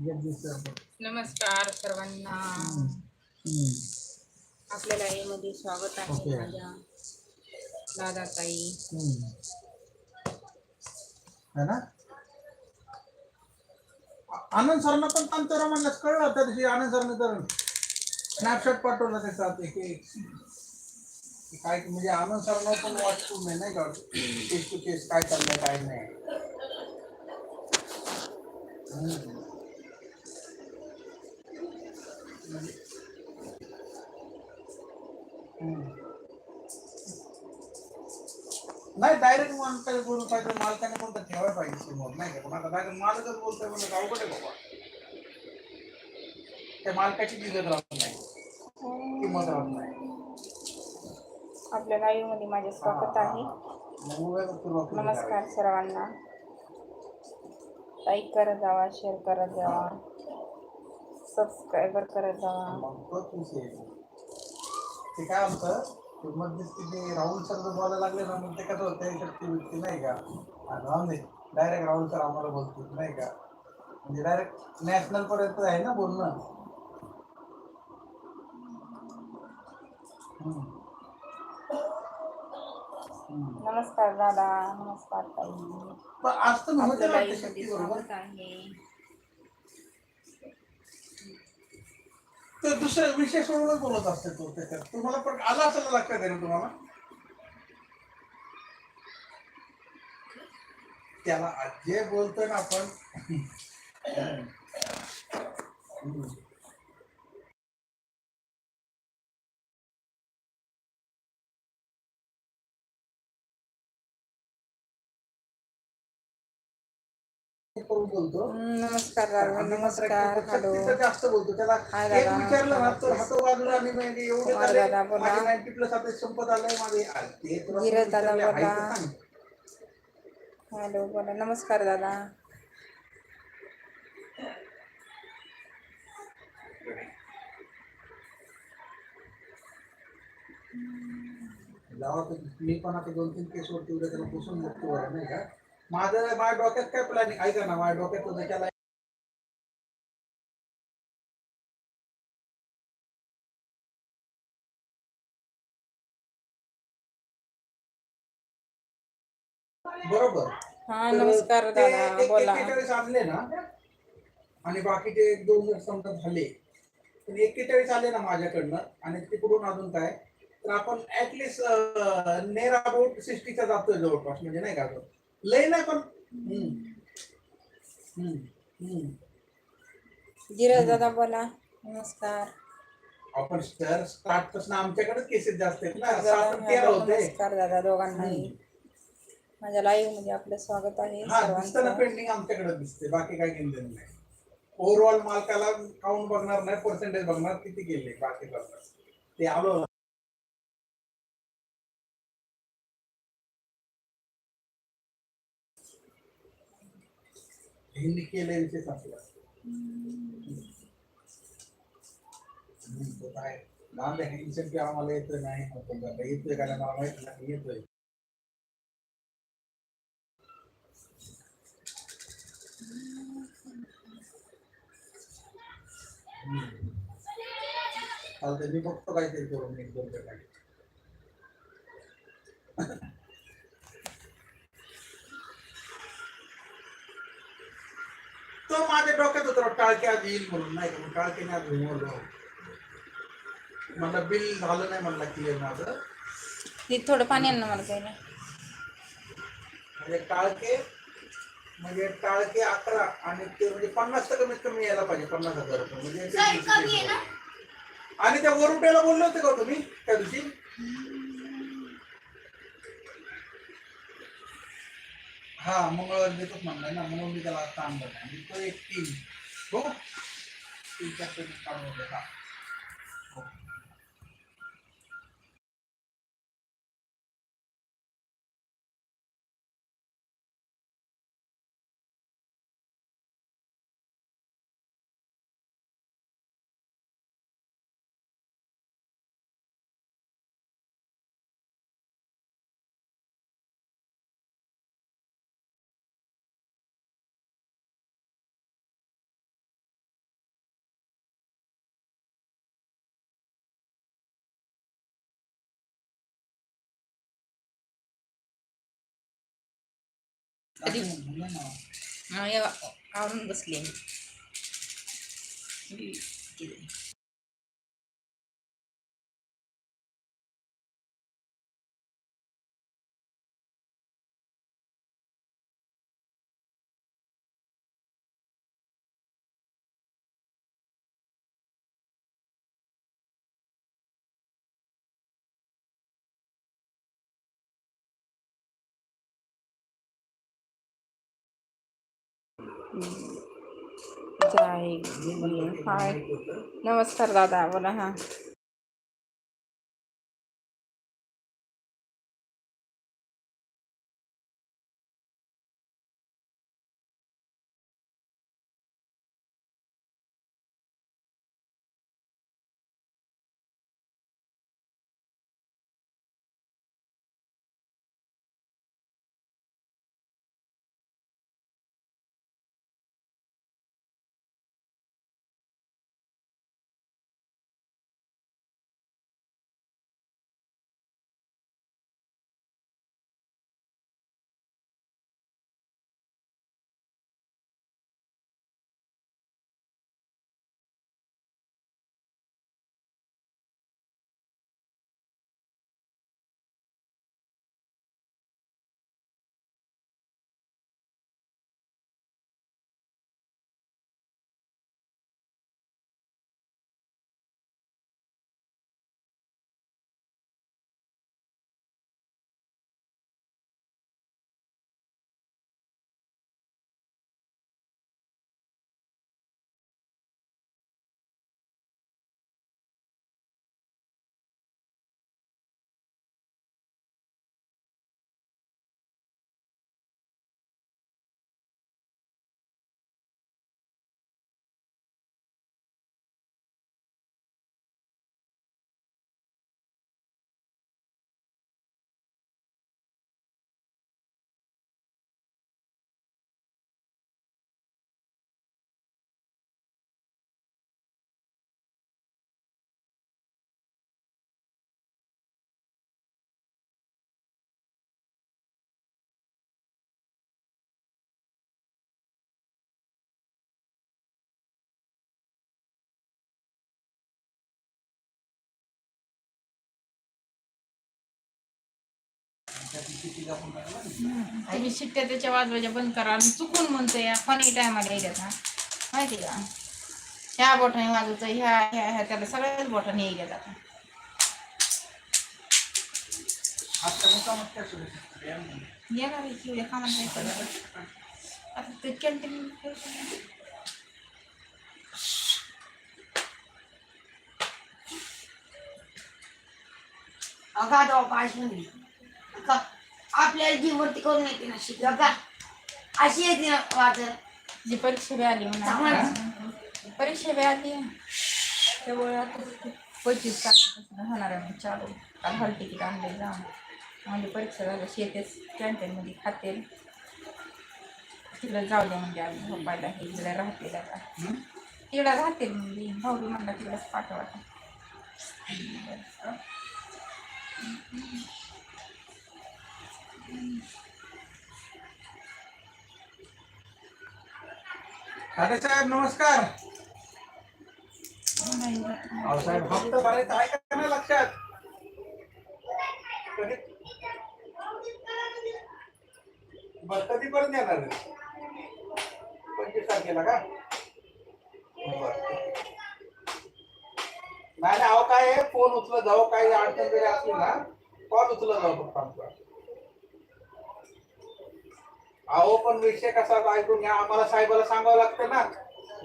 Sir नमस्कार सर्वांना हम्म. आपल्या लाईव्हमध्ये स्वागत आहे. माझ्या. है ना आनंद सरनं पण तांतरा म्हणलं कळलं त्या दिवशी आनंद सरने तर स्नॅपशॉट पाठवला त्याचा ते की की काय म्हणजे आनंद सरनं पण वाचतो नाही नाही का केस टू केस काय चाललंय काय नाही नाही डायरेक्ट मालकाला बोलून पाहिजे मालकाने कोणतं ठेवायला पाहिजे समोर नाही का? पण आता डायरेक्ट मालकच बोलतोय म्हणजे अवघड आहे बाबा. त्या मालकाची इज्जत राहत नाही. किंमत राहत नाही. आपल्या लाईव्हमध्ये माझे स्वागत आहे. नमस्कार सर्वांना. लाईक करत जावा शेअर करत जावा. सबस्क्राईबर करत जावा मग तोच विषय आहे. ते काय होतं ते मध्यस्थी ते राहुल सर जर बोलायला लागले ना मग ते कसं होतं? त्याच्यात ती व्यक्ती नाही का? आणि राहून दे. डायरेक्ट राहुल सर आम्हाला बोलतो नाही का? म्हणजे डायरेक्ट नॅशनल पर्यंत आहे ना बोलणं? हम्म. हम्म. नमस्कार दादा नमस्कार ताई. पण आज तर नव्हतं आपल्या वाटतं लाईव्हमध्ये शक्ती बरोबर? स्वागत आहे. तर दुसऱ्या विषय सोडूनच बोलत असते तो त्याच्यात तुम्हाला पण आला असायला लक्षात त्याने तुम्हाला? त्याला जे बोलतोय ना आपण करून बोलतो. नमस्कार दादा नमस्कार हॅलो. जास्त बोलतो. त्याला एक. विचारलं तर हातो बाजूला आणि म्हणजे एवढे दादा बोला. 90 प्लस आता संपत आलंय माझे धीरज दादा बोला. हॅलो बोला. नमस्कार दादा. मी पण आता दोन तीन केस वरती उद्या त्याला पुसून मुक्तो आहे नाही का? माझं माझ्या डोक्यात काय प्लॅनिंग ऐका ना माझ्या डोक्यात होतं त्याला बरोबर. हा नमस्कार दादा एक- बोला. एकेचाळीस आणले ना आणि बाकीचे एक दोन जर समजा झाले तर एकेचाळीस आले ना माझ्याकडनं आणि तिकडून अजून काय? तर आपण ऍटलिस्ट नेर अबाउट सिक्स्टीचा जातोय जवळपास म्हणजे नाही का. लय नाही पण हम्म. हम्म. हम्म. धीरज दादा बोला. नमस्कार. आपण स्टार स्टार्टपासून आमच्याकडेच केसेस जास्त आहेत ना. सात तेरा होते. नमस्कार दादा दोघांनाही. माझ्या लाईव्हमध्ये आपलं स्वागत आहे हा दिसतं ना सर्वांचं पेंडिंग आमच्याकडे दिसते बाकी काही घेणं नाही. ओव्हरऑल मालकाला काउंट बघणार नाही पर्सेंटेज बघणार किती गेले बाकी बघणार. ते आलो. हिंदी केले विषय संपला काय? लांब आम्हाला येतोय नाही. येतोय का नाही माहीत नाही येतोय चालतंय मी बघतो काहीतरी करून एक दोन तो माझ्या डोक्यात होता टाळके आज येईल म्हणून. नाही का टाळकेने आज घुमवलं मला बिल झालं नाही म्हणला क्लिअर माझं ती थोडं पाणी आण ना मला प्यायला. म्हणजे टाळके म्हणजे टाळके अकरा आणि ते म्हणजे पन्नास तर कमीत कमी यायला पाहिजे पन्नास हजार रुपये. म्हणजे आणि त्या वरुट्याला बोलले होते का तुम्ही त्या दिवशी? हा मंगळवार देतोच म्हणलाय ना म्हणून मी त्याला काम करणार तो एक तीन हो तीन चार पेमेंट काढून होता कधी? आवरून बसली मी. जय हाय. नमस्कार दादा बोला हा तुम्ही शिट्ट्या त्याच्या वाजवायच्या बंद करा आणि चुकून म्हणतो या फनी टायमाला येतात हा माहिती का ह्या बोटाने वाजवतं ह्या ह्या ह्या, त्याला सगळ्याच बोटाने येतात आता? येणार आहे की उद्या कामाला करायचं? आता ते कॅन्टीन अगा तो पाहिजे का? आपल्याला जी मूर्ती करून येते ना शिकलं का अशी येते ना वाजत जी परीक्षा बी आली म्हणा. परीक्षा बी आली. आता पंचवीस तारखेपासून होणार आहे चालू. काल हॉल तिकीट आणले जाऊन म्हणजे परीक्षा झालं शेतेच कॅन्टीनमध्ये खाते. तिकडे जाऊ दे म्हणजे आम्ही. झोपायला हे तिकडे राहतील आता? तिकडे राहतील म्हणजे भाऊ म्हणला तिकडेच पाठवा. खाडे साहेब नमस्कार. अहो साहेब फक्त भरायचा आहे का नाही लक्षात? कधी? बर कधीपर्यंत येणार पंचवीस तारखेला का? बर. नाही नाही अहो काय आहे? फोन उचलत जाऊ काही अडचण जरी असली ना कॉल उचलत जाऊ फक्त आमचा अहो पण विषय कसा ऐकून घ्या. आम्हाला साहेबाला सांगावं लागतं ना.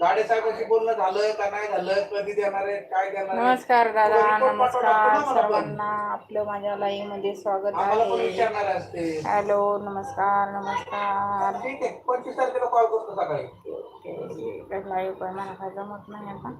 गाडे साहेबांशी बोलणं झालं का नाही झालं कधी देणार आहे काय देणार आहे? नमस्कार दादा report ना नमस्कार. सर्वांना. आपलं माझ्या लाईव्हमध्ये स्वागत आम्हाला पण आहे. विचारणार असते. हॅलो नमस्कार नमस्कार. ठीक आहे पंचवीस तारखेला कॉल करतो सकाळी. लाईव्ह पण मला काय जमत नाही आता.